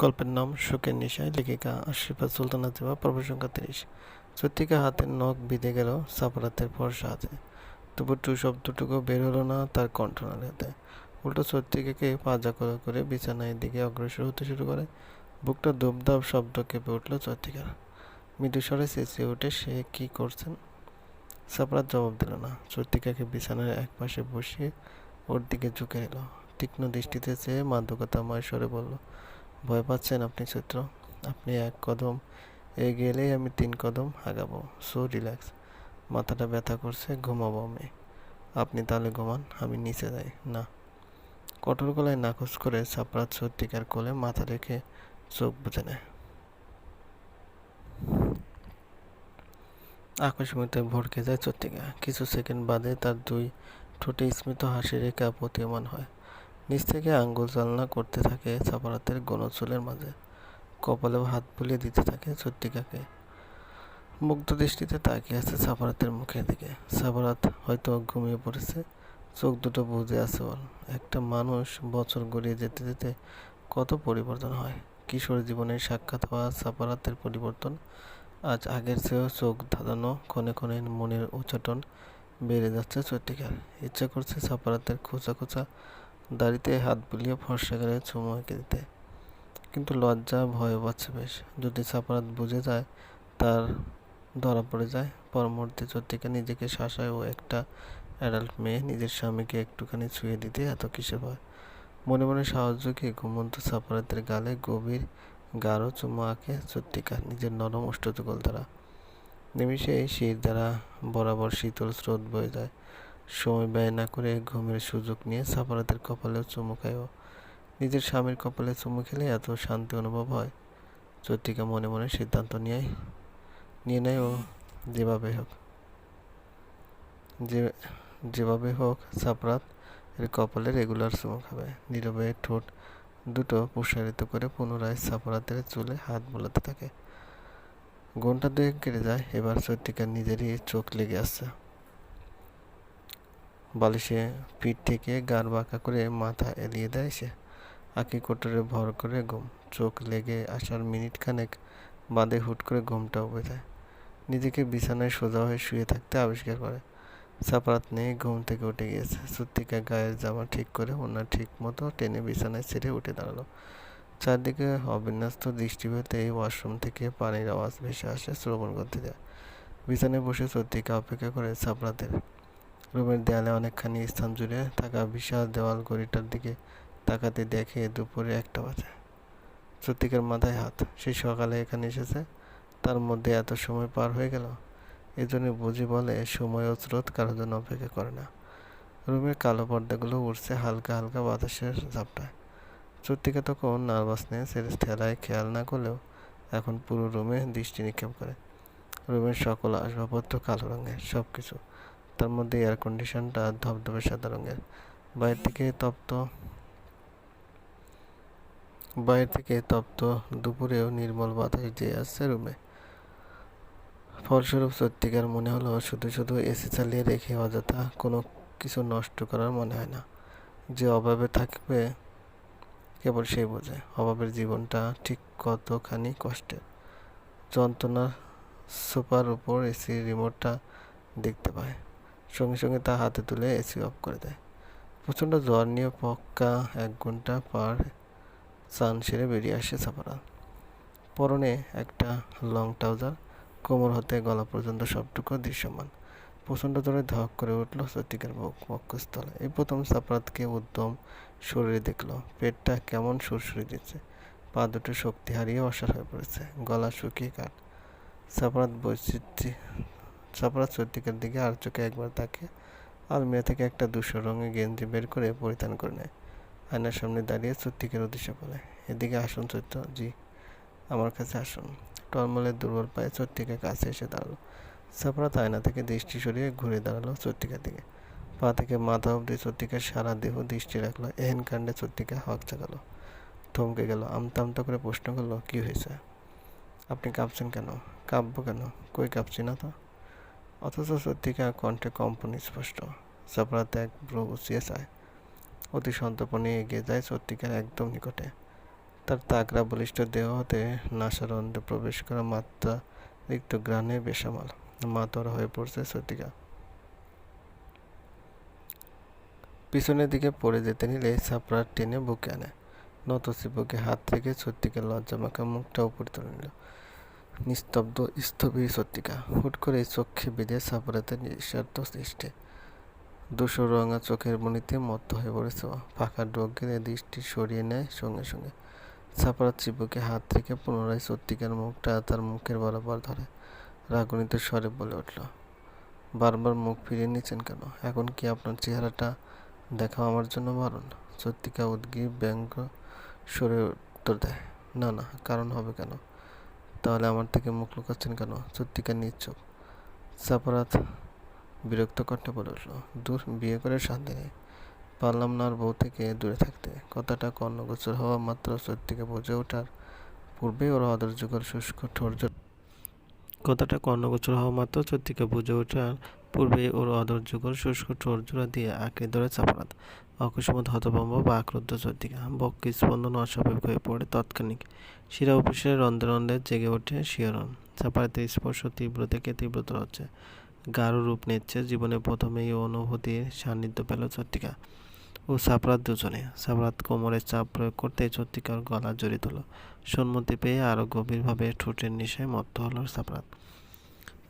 গল্পের নাম শোকের নিশায় লেখিকা আশিফা সুলতানা দেওয়া পর্ব সংখ্যা তিরিশ। সত্যিকা হাতের নখ বিঁধে গেল সাপারাতের ফর্সা হাতে। তবু টু শব্দটুকু বের হলো না তার কণ্ঠনালীতে উল্টো সত্যিকাকে পাজা করে করে বিছানায় দিকে অগ্রসর হতে শুরু করে। বুকটা দুবদাব শব্দ কেঁপে উঠল সত্যিকার। মৃদুস্বরে চেঁচিয়ে উঠে, সে কি করছেন? সাপরাত জবাব দিল না। সত্যিকাকে বিছানার এক পাশে বসিয়ে ওর দিকে ঝুঁকে এলো তীক্ষ্ণ দৃষ্টিতে চেয়ে মাদকতাময় স্বরে বলল ভয় পাচ্ছেন আপনি চিত্র আপনি এক কদম এ গেলেই আমি তিন কদম আগাবো। So relax. মাথাটা ব্যথা করছে, ঘুমাবো আমি। আপনি তাহলে ঘুমান, আমি নিচে যাই। না। কঠোর গলায় নাকচ করে সাপরাত সত্যিকার কোলে মাথা রেখে চোখ বুঝে নেয়। আকস্মিকতে ভড়কে যায় চত্রিকা কিছু সেকেন্ড বাদে তার দুই ঠোঁটে স্মিত হাসি রেখা প্রতীয়মান হয়। নিচ থেকে আঙ্গুল চালনা করতে থাকে সাপারাতের গণচুলের মাঝে। কপালেও হাত বুলিয়ে দিতে থাকে চত্রিকাকে মুগ্ধ দৃষ্টিতে তাকিয়ে আছে সাপারাতের মুখের দিকে। সাপারাত হয়তো ঘুমিয়ে পড়েছে, চোখ দুটো বুঝে আছে বল একটা মানুষ বছর গড়িয়ে যেতে যেতে কত পরিবর্তন হয়। কিশোর জীবনের সাক্ষাৎ হওয়া সাপারাতের পরিবর্তন, আজ আগের চেয়েও চোখ ধাঁধানো ক্ষণে ক্ষণে মনের উচ্চাটন বেড়ে যাচ্ছে চট্টিকার ইচ্ছা করছে সাপারাতের খোঁচা খোঁচা দাড়িতে হাত বুলিয়ে ফর্সা গেলে চুমু এঁকে দিতে। কিন্তু লজ্জা ভয় পাচ্ছে বেশ। যদি সাপারাত বুঝে যায়, তার ধরা পড়ে যায়। পরমূর্তি চট্টিকা নিজেকে শাসায় ও একটা অ্যাডাল্ট মেয়ে নিজের স্বামীকে একটুখানি ছুঁয়ে দিতে এত কিসে ভয়? মনে মনে সাহায্য কি ঘুমন্ত সাপারাতের গালে গভীর, গাঢ় চুমু আঁকে চট্টিকা নিজের নরম অষ্টযুগল দ্বারা। নিমিষে শির দ্বারা বরাবর শীতল স্রোত বয়ে যায়। সময় ব্যয় না করে ঘুমের সুযোগ নিয়ে সাফারাতের কপালেও চুমু খায় ও। নিজের স্বামীর কপালে চুমু খেলে এত শান্তি অনুভব হয়। চট্টিকা মনে মনে সিদ্ধান্ত নিয়ে নিয়ে নেয় ও যেভাবে হোক। যে, যেভাবে হোক সাপরাত এর কপালে রেগুলার চুমু খাবে। নীরবে ঠোঁট দুটো প্রসারিত করে পুনরায় সাপরাতের চুলে হাত বোলাতে থাকে। ঘণ্টা দুয়েক কেটে যায়, এবার চট্টিকার নিজেরই চোখ লেগে আসছে। বালিশে পিঠ থেকে গার বাঁকা করে মাথা এলিয়ে দেয় সে। আঁকি কোটরে ভর করে ঘুম, চোখ লেগে আসার মিনিট খানেক বাদে হুট করে ঘুমটা উবে যায়। নিজেকে বিছানায় সোজা হয়ে শুয়ে থাকতে আবিষ্কার করে। সাপারাত নেই ঘুম থেকে উঠে গিয়েছে। সত্যিকা গায়ের জামা ঠিক করে ওনার ঠিক মতো টেনে বিছানায় ছেড়ে উঠে দাঁড়াল। চারদিকে অবিন্যস্ত দৃষ্টি পেতে এই ওয়াশরুম থেকে পানির আওয়াজ ভেসে আসে শ্রবণ করতে যায়। বিছানায় বসে সত্যিকা অপেক্ষা করে সাপরাতের রুমের দেয়ালে অনেকখানি স্থান জুড়ে থাকা বিশাল দেওয়াল ঘড়িটার দিকে তাকাতে দেখে দুপুরে একটা বাজে। সত্যিকার মাথায় হাত। সেই সকালে এখানে এসেছে। তার মধ্যে এত সময় পার হয়ে গেল। এজন্য বুঝি বলে সময় ও স্রোত কারোর জন্য অপেক্ষা করে না। রুমের কালো পর্দাগুলো উঠছে হালকা হালকা বাতাসের ঝাপটায়। সত্যিকা তখন নার্ভাসনেস এর ঠেলায় খেয়াল না করলেও এখন পুরো রুমে দৃষ্টি নিক্ষেপ করে। রুমের সকল আসবাবপত্র কালো রঙের সব কিছু তার মধ্যে এয়ার কন্ডিশনটা ধবধবে সাদা রঙের। বাইরে থেকে তপ্ত। বাইরে থেকে তপ্ত। দুপুরেও নির্মল বাতাস দিয়ে আসছে রুমে ফলস্বরূপ সত্যিকার মনে হলো শুধু শুধু এসি চালিয়ে রেখে অযথা কোনো কিছু নষ্ট করার মনে হয় না। যে অভাবে থাকবে কেবল সেই বোঝে। অভাবের জীবনটা ঠিক কতখানি কষ্টের। যন্ত্রণার সোফার উপর এসির রিমোটটা দেখতে পায়। সঙ্গে সঙ্গে তা হাতে তুলে এসি অফ করে দেয়। প্রচণ্ড জ্বর নিয়ে পক্কা এক ঘণ্টা পার চান সেরে বেরিয়ে আসে সাপারা পরনে একটা লং ট্রাউজার কোমর হতে গলা পর্যন্ত সবটুকু দৃশ্যমান। প্রচণ্ড জোরে ধক করে উঠল সত্যিকার বুক বক্ষস্থলে। এই প্রথম সাপরাতকে উদ্যম শরীরে দেখল। পেটটা কেমন সুরসুরি দিচ্ছে। পা দুটো শক্তি হারিয়ে অসার হয়ে পড়েছে। গলা শুকিয়ে কাট সাপরাত বৈচিত্র্য সাপরাত সত্যিকার দিকে আর চোখে একবার তাকে আলমিরা থেকে একটা দুশো রঙের গেঞ্জি বের করে পরিধান করে নেয়। আয়নার সামনে দাঁড়িয়ে সত্যিকার উদ্দেশ্যে বলে, এদিকে আসুন সত্য জি, আমার কাছে আসুন। টলমলের দুর্বল পায়ে চট্টিকা কাছে এসে দাঁড়াল। সাপরাত আয়না থেকে দৃষ্টি সরিয়ে ঘুরে দাঁড়াল চট্টিকার দিকে। পা থেকে মাথা অবধি চট্টিকার সারা দেহ দৃষ্টি রাখল, এহেন কাণ্ডে চট্টিকা হক চাকালো থমকে গেল, আমতা আমতা করে প্রশ্ন করল, কী হয়েছে? আপনি কাঁপছেন কেন? কাঁপবো কেন? কই কাঁপছি না তো? অথচ সত্যিকার কণ্ঠে কম্পন স্পষ্ট। সাপরাত এক ব্রু উঁচিয়ে চায়। অতি সন্তর্পণে এগিয়ে যায় সত্যিকার একদম নিকটে। তার তাগড়া বলিষ্ঠ দেহ হতে নাসার অন্ধে প্রবেশ করা মাত্রা রিক্ত গ্রানে বেসামাল। মাতর হয়ে পড়ছে সতিকা পিছনের দিকে পড়ে যেতে নিলে ছাপড়া টেনে বুকে আনে। নত বুকে হাত থেকে সত্যিকে লজ্জামাখা মুখটা উপরে তুলে নিল। নিস্তব্ধ, স্থবির সত্যিকা হুট করে চোখে বেঁধে সাপড়াতে নিঃস্বার্থ সৃষ্টি। দুশো রঙা চোখের মনিতে মত্ত হয়ে পড়েছে ফাঁকা ডোক দৃষ্টি সরিয়ে নেয় সঙ্গে সঙ্গে। সাপড়ার চিবুকে হাত থেকে পুনরায় সত্যিকার মুখটা তার মুখের বরাবর ধরে। রাগণিত স্বরে বলে উঠল, বারবার মুখ ফিরিয়ে নিচ্ছেন কেন? এখন কি আপনার চেহারাটা দেখাও আমার জন্য বারণ? সত্যিকা উদ্গীর ব্যঙ্গ সরে উত্তর দেয়, না না, কারণ হবে কেন? তাহলে আমার থেকে মুখ লুকাচ্ছেন কেন? সত্যিকার নিচ্ছ সাপরাত বিরক্ত কণ্ঠে বলে উঠল, দূর, বিয়ে করে শান্তি নেই পারলাম না আর বউ থেকে দূরে থাকতে। কথাটা কর্ণগোচর হওয়া মাত্র সত্যিকে বুঝে ওঠার পূর্বেই ওর অদর্যকর শুষ্ক ঠোর্য কথাটা কর্ণগোচর হওয়া মাত্র সত্যিকে বুঝে ওঠার পূর্বেই ওর অদর্যকর শুষ্ক ঠোরজোড়া দিয়ে আঁকড়ে ধরে চাপারাত অকস্মাৎ হতভম্ব বা আক্রুদ্ধ চর্দিকা বক্কি স্পন্দন অস্বাভাবিক হয়ে পড়ে তৎক্ষণিক। শিরা অফিসের রন্ধে রন্ধে জেগে ওঠে শিহরণ। চাপারাতের স্পর্শ তীব্র থেকে তীব্রতর হচ্ছে। গাঢ় রূপ নিচ্ছে জীবনে প্রথমেই অনুভূতির সান্নিধ্য পেল চর্তিকা ও সাপরাত দুজনে। সাপরাত কোমরে চাপ প্রয়োগ করতে চর্তিকার গলা জড়িত হলো সম্মতি পেয়ে আরও গভীরভাবে ঠোঁটের নিশায় মত্ত হলো সাপরাত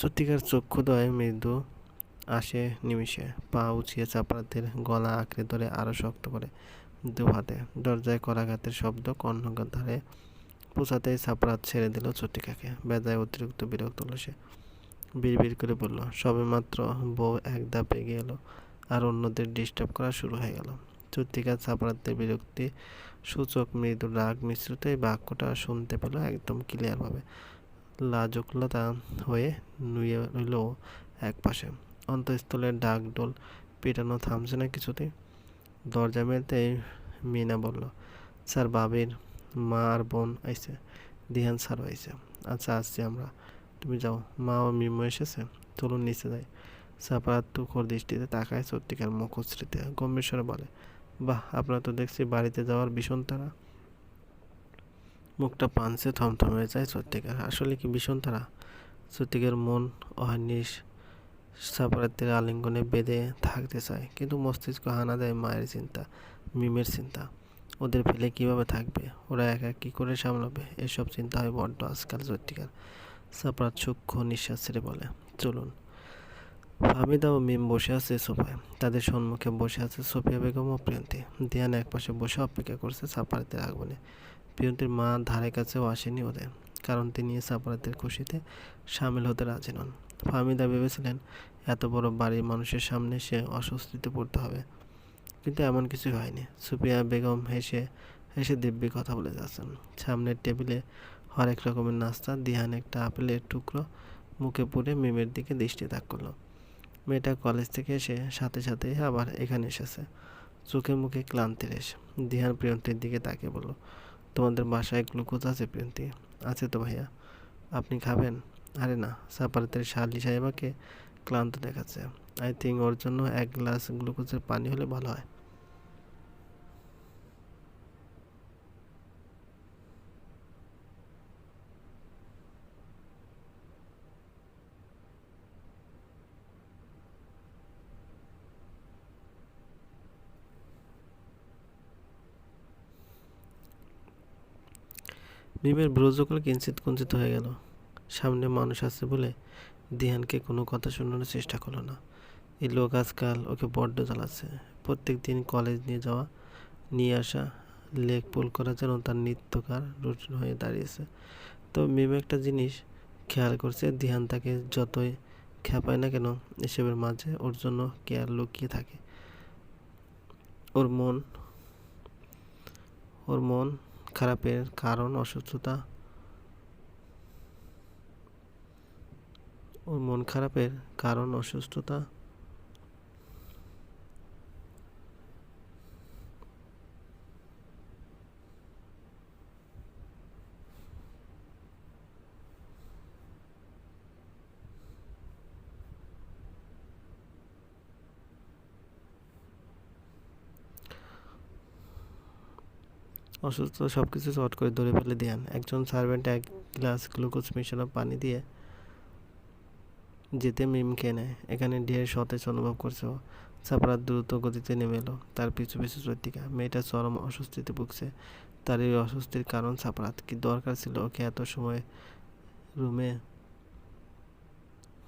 চর্তিকার চক্ষুদয় মৃদু আসে, নিমিষে পা উঁচিয়ে চাপড়াতের গলা আঁকড়ে ধরে আরও শক্ত করে দু হাতে দরজায় করাঘাতের শব্দ কর্ণকার ধারে পোষাতেই চাপড়াত ছেড়ে দিল চটিকাকে বেজায় অতিরিক্ত বিরক্ত হলো সে। বিড়বিড় করে বলল সবে মাত্র বউ এক ধাপ এগিয়ে এলো আর অন্যদের ডিস্টার্ব করা শুরু হয়ে গেল। চত্রিকা চাপড়াতে বিরক্তি সূচক মৃদু রাগ মিশ্রিত এই বাক্যটা শুনতে পেল একদম ক্লিয়ারভাবে লাজকলতা হয়ে নুয়ে রইল এক পাশে। অন্তঃস্থলের ডাক ডোল, পেটানো থামছে না কিছুতেই। দরজা মেলতেই মিনা বলল, স্যার, বাবির মা আর বোন আইছে, দিহান স্যার আইছে। আচ্ছা আসছি আমরা। তুমি যাও। মা ও মিমো এসেছে, চলুন নিচে যাই। সাপারাত তুখর দৃষ্টিতে তাকায় সত্যিকার মুখশ্রীতে, গম্ভীর বলে, বাহ, আপনারা তো দেখছি বাড়িতে যাওয়ার ভীষণ তারা মুখটা পানসে থমথম হয়ে যায় সত্যিকার। আসলে কি ভীষণ তারা সত্যিকার মন অহর্নিশ সাপারাতের আলিঙ্গনে বেঁধে থাকতে চায়। কিন্তু মস্তিষ্ক হানা দেয় মায়ের চিন্তা, মিমের চিন্তা। ওদের ফেলে কীভাবে থাকবে? ওরা একা কী করে সামলাবে? এসব চিন্তা হয় বড্ড আজকাল সত্যিকার সাপরাত সূক্ষ্ম নিঃশ্বাস ছেড়ে বলে, চলুন। ফামিদা ও মিম বসে আছে সোফায়। তাদের সম্মুখে বসে আছে সোফিয়া বেগম ও প্রিয়ন্তী। দিয়ান একপাশে বসে অপেক্ষা করছে সাপারাতের আগমনে প্রিয়ন্তীর মা ধারে কাছেও আসেনি ওদের, কারণ তিনি সাপারাতের খুশিতে সামিল হতে রাজি নন। ফাহমিদা ভেবেছিলেন, এত বড় বাড়ির মানুষের সামনে সে অস্বস্তিতে পড়তে হবে। কিন্তু এমন কিছু হয়নি। সুপিয়া বেগম হেসে হেসে দিব্যি কথা বলে যাচ্ছেন। সামনের টেবিলে হরেক রকমের নাস্তা, দিহান একটা আপেলের টুকরো, মুখে পুড়ে মিমের দিকে দৃষ্টি তাক করল। মেয়েটা কলেজ থেকে এসে সাথে সাথে আবার এখানে এসেছে। চোখে মুখে ক্লান্তি রেশ। দিহান প্রিয়ন্তীর দিকে তাকে বলল, তোমাদের বাসায় গ্লুকোজ আছে প্রিয়ন্তী? আছে তো ভাইয়া। আপনি খাবেন? আরে না সাপারাতের শালি সাহেবাকে ক্লান্ত দেখাচ্ছে। আই থিঙ্ক ওর জন্য এক গ্লাস গ্লুকোজের পানি হলে ভালো হয়। মিমের ব্রজকল কিঞ্চিত কুঞ্চিত হয়ে গেল। সামনে মানুষ আছে বলে দিহানকে কোনো কথা শোনানোর চেষ্টা করল না। এই লোক আজকাল ওকে বড্ড জ্বালাচ্ছে। প্রত্যেক দিন কলেজ নিয়ে যাওয়া, নিয়ে আসা লেক পুল করা যেন তার নিত্যকার রুটিন হয়ে দাঁড়িয়েছে। তো মিম একটা জিনিস খেয়াল করছে, দিহান তাকে যতই খেপায় না কেন এসবের মাঝে ওর জন্য কেয়ার লুকিয়ে থাকে। ওর মন ওর মন খারাপের কারণ, অসুস্থতা ওর মন খারাপের কারণ অসুস্থতা? অসুস্থতা সব কিছু শর্ট করে ধরে ফেলে, দিয়ান। একজন সার্ভেন্ট এক গ্লাস গ্লুকোজ মিশানো পানি দিয়ে যেতে মিম নেয় এখানে ঢের সতেজ অনুভব করছে সাপরাত দ্রুত গতিতে নেমে এলো। তার পিছু পিছু চৈতিকা। মেয়েটা চরম অস্বস্তিতে ভুগছে। তার এই অস্বস্তির কারণ সাপরাত কি দরকার ছিল ওকে এত সময় রুমে?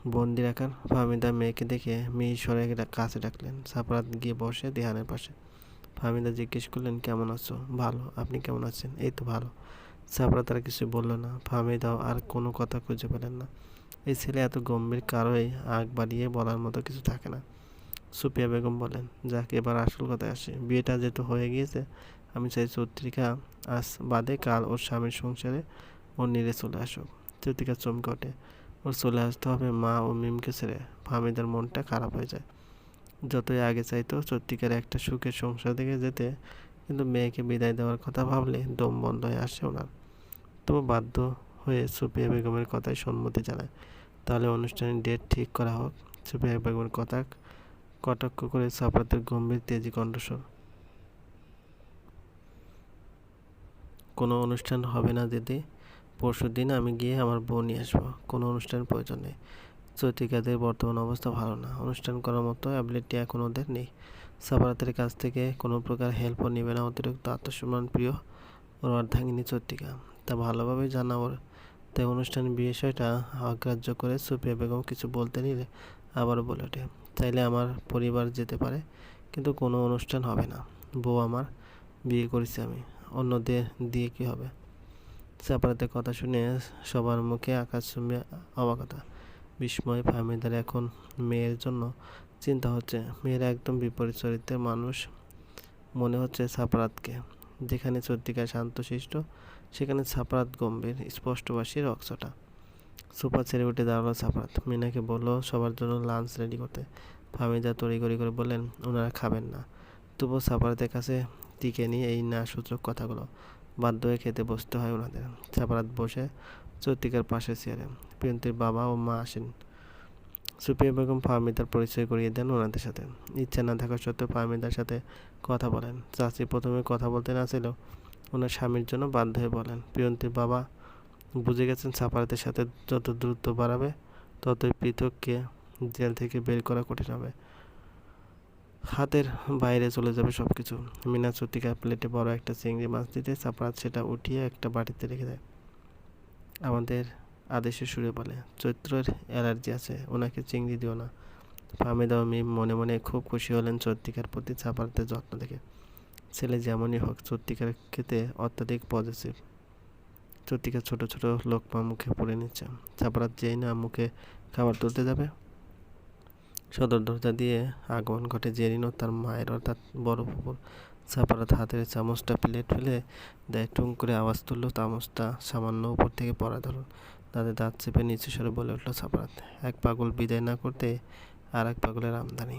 বন্দি রাখার? ফাহমিদা মেয়েকে দেখে মেয়ে সরে কাছে ডাকলেন। সাপরাত গিয়ে বসে দেহানের পাশে। ফাহমিদা জিজ্ঞেস করলেন, কেমন আছো? ভালো। আপনি কেমন আছেন? এই তো ভালো। সাপরাত আর কিছু বলল না। ফাহমিদাও আর কোনো কথা খুঁজে পেলেন না। এই ছেলে এত গম্ভীর, কারোই আগ বাড়িয়ে বলার মতো কিছু থাকে না। সুপিয়া বেগম বলেন, যাক, এবার আসল কথায় আসে। বিয়েটা যেহেতু হয়ে গিয়েছে, আমি চাই চত্রিকা আজ বাদে কাল ওর স্বামীর সংসারে ওর নিরে চলে আসুক। চত্রিকা চমকে ওঠে ওর চলে আসতে হবে মা ও মিমকে ছেড়ে। ফামিদার মনটা খারাপ হয়ে যায়। যতই আগে চাইতো চত্রিকার একটা সুখের সংসার দিকে যেতে, কিন্তু মেয়েকে বিদায় দেওয়ার কথা ভাবলে দম বন্ধ হয়ে আসে ওনার। তবু বাধ্য হয়ে সুপিয়া বেগমের কথায় সম্মতি জানায়। তাহলে অনুষ্ঠানের ডেট ঠিক করা হোক। সুপিয়া বেগমের কথা কটাক্ষ করে সাপরাতের গম্ভীর তেজি কণ্ঠস্বর। কোনো অনুষ্ঠান হবে না, দিদি। পরশু দিন আমি গিয়ে আমার বউ নিয়ে আসব। কোনো অনুষ্ঠানের প্রয়োজন নেই। চৈতিকাদের বর্তমান অবস্থা ভালো না। অনুষ্ঠান করার মতো অ্যাবিলিটি এখন ওদের নেই। সাপারাতের কাছ থেকে কোনো প্রকার হেল্পও নেবে না। অতিরিক্ত আত্মসম্মান প্রিয় ওর অর্ধাঙ্গিনী চৈতিকা। তা ভালোভাবে জানা ওর তাই অনুষ্ঠানের বিষয়টা অগ্রাহ্য করে সুপিয়া বেগম কিছু বলতে নিলে আবার বলে ওঠে, চাইলে আমার পরিবার যেতে পারে, কিন্তু কোনো অনুষ্ঠান হবে না। বউ আমার, বিয়ে করেছি আমি, অন্যদের দিয়ে কি হবে? চাপারাতে কথা শুনে সবার মুখে আকাশ শুনে অবাকতা। বিস্ময় ফাহমিদার এখন মেয়ের জন্য চিন্তা হচ্ছে, মেয়েরা একদম বিপরীত চরিত্রের মানুষ মনে হচ্ছে সাপারাতকে, যেখানে চর্তিকা শান্তশিষ্ট সেখানে সাপারাত গম্ভীর স্পষ্টবাসী রক্সটা সোফা ছেড়ে উঠে দাঁড়াল সাপারাত মিনাকে বলল, সবার জন্য লাঞ্চ রেডি করতে। ফাহমিদা তড়িগড়ি করে বললেন, ওনারা খাবেন না। তবুও সাপারাতের কাছে টিকে নিয়ে এই না সূচক কথাগুলো বাধ্য হয়ে খেতে বসতে হয় ওনাদের। সাপারাত বসে চত্রিকার পাশে চেয়ারে। প্রিয়ন্তীর বাবা ও মা আসেন। সুপিয়া বেগম ফাহমিদার পরিচয় করিয়ে দেন ওনাদের সাথে। ইচ্ছা না থাকা সত্ত্বেও ফাহমিদার সাথে কথা বলেন। চাচি প্রথমে কথা বলতে না ছিল ওনার স্বামীর জন্য বাধ্য হয়ে বলেন প্রিয়ন্তীর বাবা, বুঝে গেছেন সাপারাতের সাথে যত দ্রুত বাড়াবে, ততই পৃথককে জেল থেকে বের করা কঠিন হবে। হাতের বাইরে চলে যাবে সব কিছু মিনা চত্রিকা প্লেটে বড় একটা চিংড়ি মাছ দিতে সাপারাত সেটা উঠিয়ে একটা বাটিতে রেখে দেয়। আমাদের আদেশে সুরে বলে, চৈত্রের অ্যালার্জি আছে, ওনাকে চিংড়ি দিও না। ফাহমিদা ও মিম মনে মনে খুব খুশি হলেন চত্রিকার প্রতি চাপারাতের যত্ন দেখে। ছেলে যেমনই হোক চত্রিকার খেতে অত্যাধিক পজিটিভ চত্রিকা ছোট ছোট লোকমা মুখে পড়ে নিচ্ছে। চাপারাত যেই না মুখে খাবার তুলতে যাবে। সদর দরজা দিয়ে আগমন ঘটে জেরিনো তার মায়ের, অর্থাৎ বড় পুকুর সাপারাত হাতের চামচটা প্লেট ফেলে দেয় টুং করে আওয়াজ তুললো, চামচটা সামান্য উপর থেকে পড়া ধরুন। তাদের দাঁত চেপে নিচু সরে বলে উঠল সাপারাত, এক পাগল বিদায় না করতে আর এক পাগলের আমদানি।